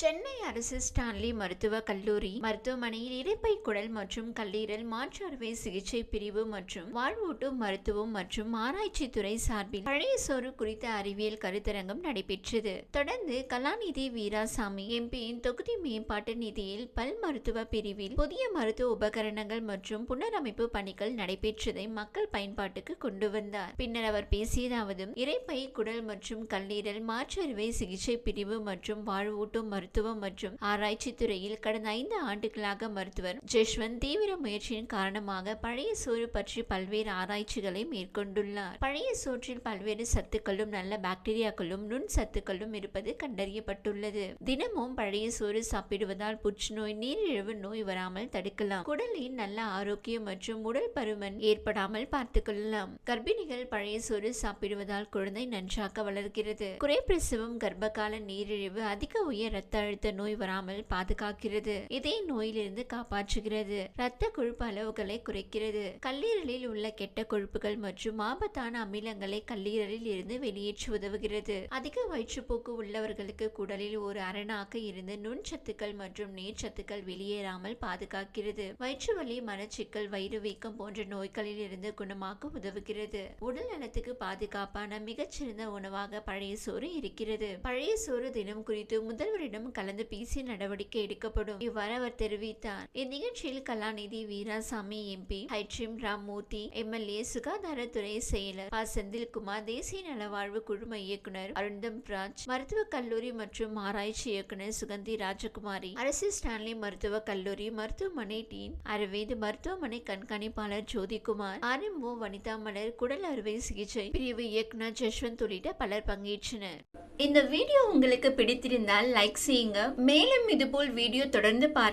சென்னை அரசு ஸ்டான்லி மருத்துவக் கல்லூரி மருத்துவமனையில் இரைப்பை குடல் மற்றும் கல்லீரல் மாற்று அறுவை சிகிச்சை பிரிவு மற்றும் வாழ்வூட்டும் மருத்துவம் மற்றும் ஆராய்ச்சி துறை சார்பில் பழைய சோறு குறித்த அறிவியல் கருத்தரங்கம் நடைபெற்றது. தொடர்ந்து கலாநிதி வீராசாமி எம்பியின் தொகுதி மேம்பாட்டு நிதியில் பல் மருத்துவ பிரிவில் புதிய மருத்துவ உபகரணங்கள் மற்றும் புனரமைப்பு பணிகள் நடைபெற்றதை மக்கள் பயன்பாட்டுக்கு கொண்டு வந்தார். பின்னர் அவர் பேசியதாவது இரைப்பை குடல் மற்றும் கல்லீரல் மாற்று அறுவை சிகிச்சை பிரிவு மற்றும் வாழ்வூட்டும் மருத்துவம் மற்றும் ஆராய்ச்சி துறையில் கடந்த ஐந்து ஆண்டுகளாக மருத்துவர் ஜெஷ்வந்த் தீவிர முயற்சியின் காரணமாக பழைய சோறு பற்றி பல்வேறு ஆராய்ச்சிகளை மேற்கொண்டுள்ளார். பழைய சோற்றில் பல்வேறு சத்துக்களும் நல்ல பாக்டீரியாக்களும் நுண் சத்துக்களும் இருப்பது கண்டறியப்பட்டுள்ளது. தினமும் பழைய சோறு சாப்பிடுவதால் புற்றுநோய் நீரிழிவு நோய் வராமல் தடுக்கலாம். குடலின் நல்ல ஆரோக்கியம் மற்றும் உடல் பருமன் ஏற்படாமல் பார்த்துக் கொள்ளலாம் கர்ப்பிணிகள் பழைய சோறு சாப்பிடுவதால் குழந்தை நன்றாக வளர்கிறது. குறை பிரசவம் கர்ப்பகால நீரிழிவு அதிக உயர் அழுத்த நோய் வராமல் பாதுகாக்கிறது. இதே நோயிலிருந்து காப்பாற்றுகிறது. இரத்த கொழுப்பு அளவுகளை குறைக்கிறது. கல்லீரலில் உள்ள கெட்ட கொழுப்புகள் மற்றும் ஆபத்தான அமிலங்களை கல்லீரலில் இருந்து வெளியேற்ற உதவுகிறது. அதிக வயிற்றுப்போக்கு உள்ளவர்களுக்கு குடலில் ஒரு அரணாக இருந்து நுண்சத்துக்கள் மற்றும் நீர்ச்சத்துக்கள் வெளியேறாமல் பாதுகாக்கிறது. வயிற்று வலி மனச்சிக்கல் வயிறு வீக்கம் போன்ற நோய்களில் இருந்து குணமாக்க உதவுகிறது. உடல் நலத்துக்கு பாதுகாப்பான மிகச்சிறந்த உணவாக பழைய சோறு இருக்கிறது. பழைய சோறு தினம் குறித்து முதல்வரிடம் கலந்து பேசி நடவடிக்கை எடுக்கப்படும். இவ்வாறு அவர் தெரிவித்தார். இந்நிகழ்ச்சியில் கலாநிதி வீராசாமி எம்பி ஹைட்ரிம் ராம்மூர்த்தி எம்எல்ஏ சுகாதாரத்துறை செயலர் ப. செந்தில்குமார் தேசிய நலவாழ்வு குழும இயக்குனர் அருந்தம் ராஜ் மருத்துவக் கல்லூரி மற்றும் ஆராய்ச்சி இயக்குனர் சுகந்தி ராஜகுமாரி அரசு ஸ்டான்லி மருத்துவக் கல்லூரி மருத்துவமனை டீன் அரவிந்த் மருத்துவமனை கண்காணிப்பாளர் Jothikumar R M O Vanitha மலர் குடல் அறுவை சிகிச்சை பிரிவு இயக்குனர் ஜஸ்வந்த் உள்ளிட்ட பலர் பங்கேற்றனர். இந்த வீடியோ உங்களுக்கு பிடித்திருந்தால் லைக் செய்ய செய்யுங்க. மேலும் இதுபோல் வீடியோ தொடர்ந்து பார்க்க